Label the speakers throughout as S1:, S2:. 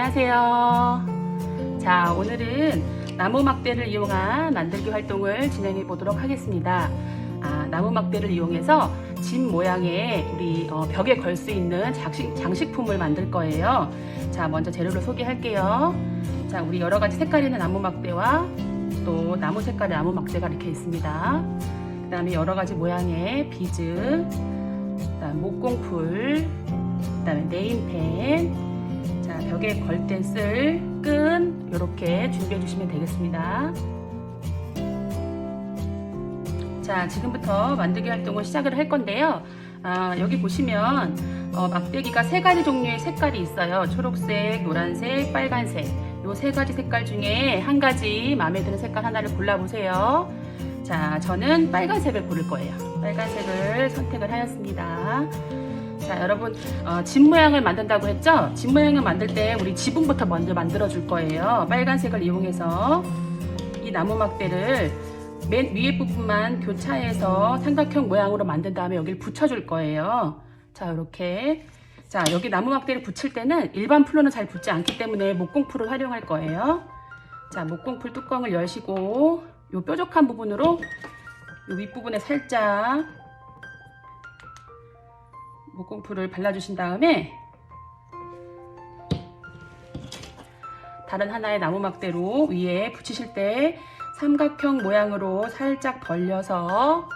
S1: 안녕하세요. 자, 오늘은 나무 막대를 이용한 만들기 활동을 진행해 보도록 하겠습니다. 아, 나무 막대를 이용해서 집 모양의 우리 어, 벽에 걸 수 있는 장식, 장식품을 만들 거예요. 자, 먼저 재료를 소개할게요. 자, 우리 여러 가지 색깔 있는 나무 막대와 또 나무 색깔의 나무 막대가 이렇게 있습니다. 그 다음에 여러 가지 모양의 비즈, 그다음 목공풀, 그 다음에 네임펜, 자 벽에 걸땐쓸끈 이렇게 준비해 주시면 되겠습니다. 자 지금부터 만들기 활동을 시작을 할 건데요. 아, 여기 보시면 어, 막대기가 세 가지 종류의 색깔이 있어요. 초록색, 노란색, 빨간색. 이세 가지 색깔 중에 한 가지 마음에 드는 색깔 하나를 골라보세요. 자, 저는 빨간색을 고를 거예요. 빨간색을 선택을 하였습니다. 자, 여러분, 어, 집 모양을 만든다고 했죠? 집 모양을 만들 때 우리 지붕부터 먼저 만들어 줄 거예요. 빨간색을 이용해서 이 나무 막대를 맨 위에 부분만 교차해서 삼각형 모양으로 만든 다음에 여기를 붙여줄 거예요. 자, 이렇게. 자, 여기 나무 막대를 붙일 때는 일반 풀로는 잘 붙지 않기 때문에 목공풀을 활용할 거예요. 자, 목공풀 뚜껑을 여시고 요 뾰족한 부분으로 요 윗부분에 살짝 목공풀을 발라주신 다음에 다른 하나의 나무 막대로 위에 붙이실 때 삼각형 모양으로 살짝 벌려서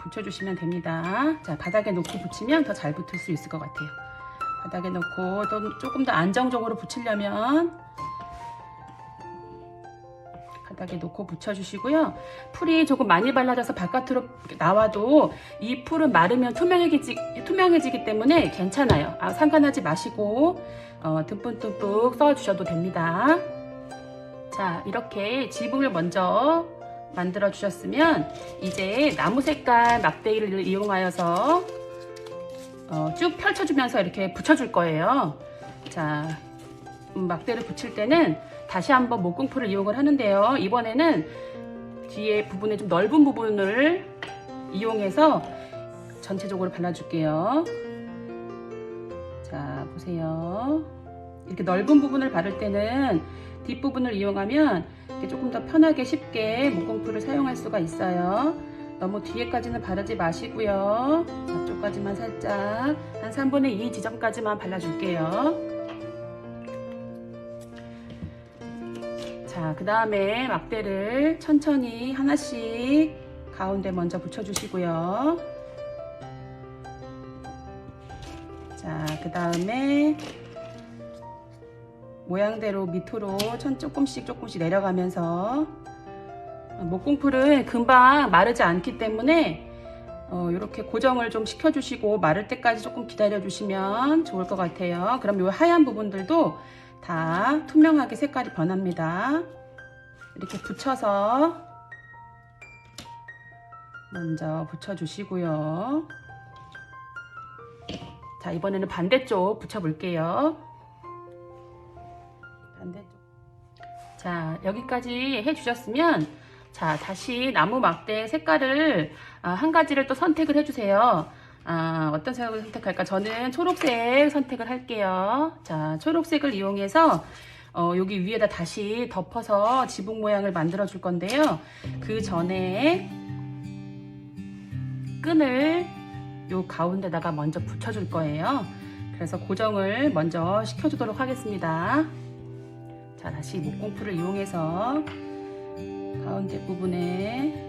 S1: 붙여주시면 됩니다. 자, 바닥에 놓고 붙이면 더 잘 붙을 수 있을 것 같아요. 바닥에 놓고 좀 조금 더 안정적으로 붙이려면 바닥에 놓고 붙여주시고요. 풀이 조금 많이 발라져서 바깥으로 나와도 이 풀은 마르면 투명해지기, 투명해지기 때문에 괜찮아요. 아, 상관하지 마시고 어, 듬뿍듬뿍 써주셔도 됩니다. 자, 이렇게 지붕을 먼저 만들어 주셨으면 이제 나무 색깔 막대기를 이용하여서 어, 쭉 펼쳐주면서 이렇게 붙여줄 거예요. 자, 음, 막대를 붙일 때는 다시 한번 목공풀을 이용을 하는데요. 이번에는 뒤에 부분에 좀 넓은 부분을 이용해서 전체적으로 발라줄게요. 자, 보세요. 이렇게 넓은 부분을 바를 때는 뒷부분을 이용하면 조금 더 편하게 쉽게 목공풀을 사용할 수가 있어요. 너무 뒤에까지는 바르지 마시고요. 앞쪽까지만 살짝 한 3분의 2 지점까지만 발라줄게요. 자, 그 다음에 막대를 천천히 하나씩 가운데 먼저 붙여주시고요. 자, 그 다음에 모양대로 밑으로 천 조금씩 조금씩 내려가면서 목공풀은 금방 마르지 않기 때문에 어, 이렇게 고정을 좀 시켜주시고 마를 때까지 조금 기다려주시면 좋을 것 같아요. 그럼 이 하얀 부분들도 다 투명하게 색깔이 변합니다. 이렇게 붙여서 먼저 붙여주시고요. 자, 이번에는 반대쪽 붙여볼게요. 반대쪽. 자, 여기까지 해주셨으면, 자, 다시 나무 막대 색깔을 아, 한 가지를 또 선택을 해주세요. 아, 어떤 색을 선택할까? 저는 초록색 선택을 할게요. 자, 초록색을 이용해서 어, 여기 위에다 다시 덮어서 지붕 모양을 만들어 줄 건데요. 그 전에 끈을 요 가운데다가 먼저 붙여 줄 거예요. 그래서 고정을 먼저 시켜 주도록 하겠습니다. 자, 다시 목공풀을 이용해서 가운데 부분에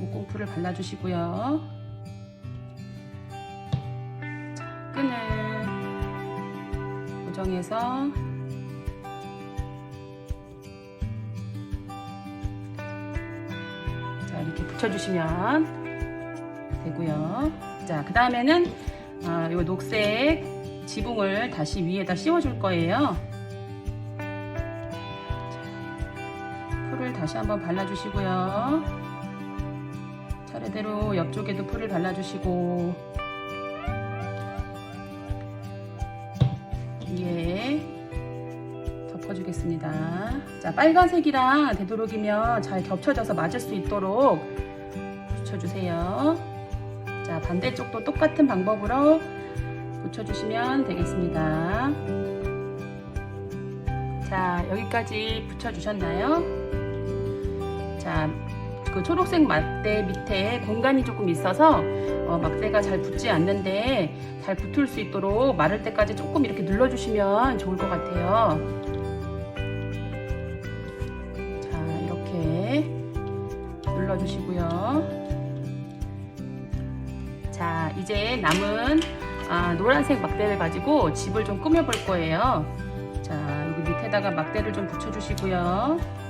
S1: 목공풀을 발라주시고요. 고정해서 자, 이렇게 붙여주시면 되고요. 자, 그 다음에는 아, 요 녹색 지붕을 다시 위에다 씌워줄 거예요. 풀을 다시 한번 발라주시고요. 차례대로 옆쪽에도 풀을 발라주시고 위에 덮어주겠습니다. 자, 빨간색이랑 되도록이면 잘 겹쳐져서 맞을 수 있도록 붙여주세요. 자, 반대쪽도 똑같은 방법으로 붙여주시면 되겠습니다. 자, 여기까지 붙여주셨나요? 자, 그 초록색 막대 밑에 공간이 조금 있어서 어, 막대가 잘 붙지 않는데 잘 붙을 수 있도록 마를 때까지 조금 이렇게 눌러주시면 좋을 것 같아요. 자, 이렇게 눌러주시고요. 자, 이제 남은 아, 노란색 막대를 가지고 집을 좀 꾸며볼 거예요. 자, 여기 밑에다가 막대를 좀 붙여주시고요.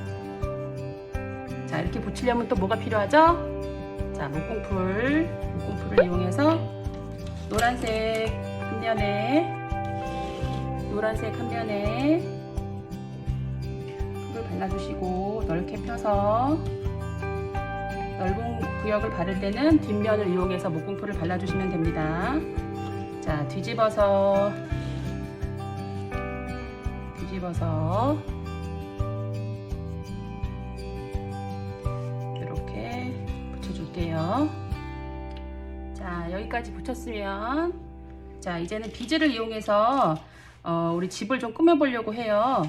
S1: 자, 이렇게 붙이려면 또 뭐가 필요하죠? 자, 목공풀, 목공풀을 이용해서 노란색 한 면에, 노란색 한 면에 풀을 발라주시고 넓게 펴서 넓은 구역을 바를 때는 뒷면을 이용해서 목공풀을 발라주시면 됩니다. 자, 뒤집어서 뒤집어서 자, 여기까지 붙였으면 자, 이제는 비즈를 이용해서 어, 우리 집을 좀 꾸며보려고 해요.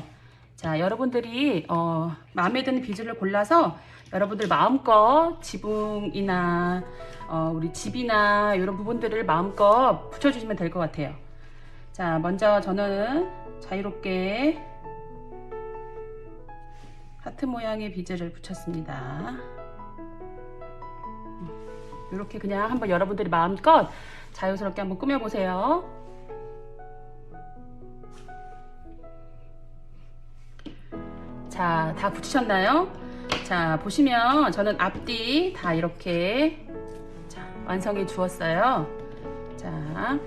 S1: 자, 여러분들이 어, 마음에 드는 비즈를 골라서 여러분들 마음껏 지붕이나 어, 우리 집이나 이런 부분들을 마음껏 붙여주시면 될 것 같아요. 자, 먼저 저는 자유롭게 하트 모양의 비즈를 붙였습니다. 이렇게 그냥 한번 여러분들이 마음껏 자유스럽게 한번 꾸며보세요. 자, 다 붙이셨나요? 자, 보시면 저는 앞뒤 다 이렇게 자, 완성해 주었어요. 자,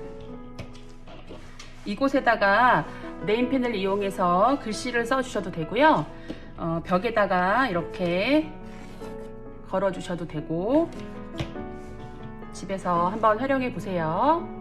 S1: 이곳에다가 네임펜을 이용해서 글씨를 써주셔도 되고요. 어, 벽에다가 이렇게 걸어주셔도 되고 집에서 한번 활용해 보세요.